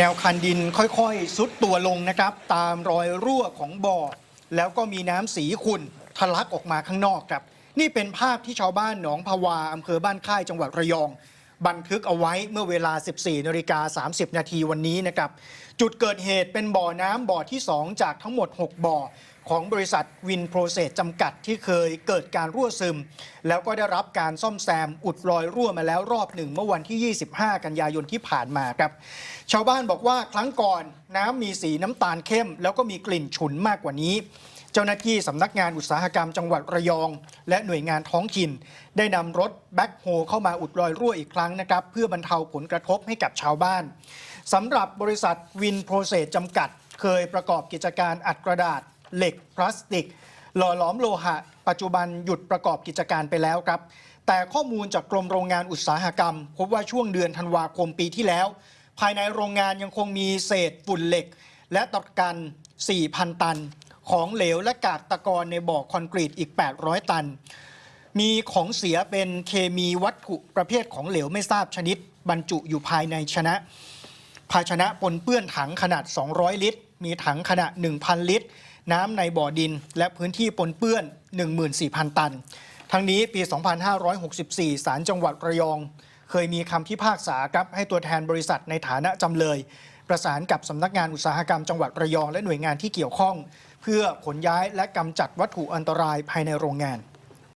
แนวคันดินค่อยๆซุดตัวลงนะครับ ตามรอยรั่วของบ่อ แล้วก็มีน้ำสีขุ่นทะลักออกมาข้างนอกครับ นี่เป็นภาพที่ชาวบ้านหนองพวาอำเภอบ้านค่ายจังหวัดระยอง บันทึกเอาไว้เมื่อเวลา 14นาฬิกา30 นาทีวันนี้นะครับจุดเกิดเหตุเป็นบ่อน้ำบ่อที่ 2 จากทั้งหมด 6 บ่อของบริษัทวินโปรเซสจำกัดที่เคยเกิดการรั่วซึม แล้วก็ได้รับการซ่อมแซมอุดรอยรั่วมาแล้วรอบหนึ่งเมื่อวันที่ 25 กันยายนที่ผ่านมาครับ ชาวบ้านบอกว่าครั้งก่อนน้ำมีสีน้ำตาลเข้ม แล้วก็มีกลิ่นฉุนมากกว่านี้ เจ้าหน้าที่สำนักงานอุตสาหกรรมจังหวัดระยอง และหน่วยงานท้องถิ่น ได้นำรถแบ็คโฮเข้ามาอุดรอยรั่วอีกครั้งนะครับ เพื่อบรรเทาผลกระทบให้กับชาวบ้านสำหรับบริษัทวินโปรเซสจำกัด เคยประกอบกิจการอัดกระดาษ เหล็ก พลาสติก หล่อหลอมโลหะ ปัจจุบันหยุดประกอบกิจการไปแล้วครับ แต่ข้อมูลจากกรมโรงงานอุตสาหกรรม พบว่าช่วงเดือนธันวาคมปีที่แล้ว ภายในโรงงานยังคงมีเศษฝุ่นเหล็ก และตะกัน 4,000 ตัน ของเหลวและกากตะกอนในบ่อคอนกรีตอีก 800 ตัน มีของเสียเป็นเคมีวัตถุประเภทของเหลวไม่ทราบชนิด บรรจุอยู่ภายในชนะ ภาชนะปนเปื้อนถังขนาด 200 ลิตร มีถังขนาด 1,000 ลิตร น้ำในบ่อดิน และพื้นที่ปนเปื้อน 14,000 ตัน ทั้งนี้ปี 2564 ศาลจังหวัดระยอง เคยมีคำพิพากษาครับให้ตัวแทนบริษัทในฐานะจำเลยประสานกับสำนักงานอุตสาหกรรมจังหวัดระยองและหน่วยงานที่เกี่ยวข้อง เพื่อขนย้ายและกำจัดวัตถุอันตรายภายในโรงงาน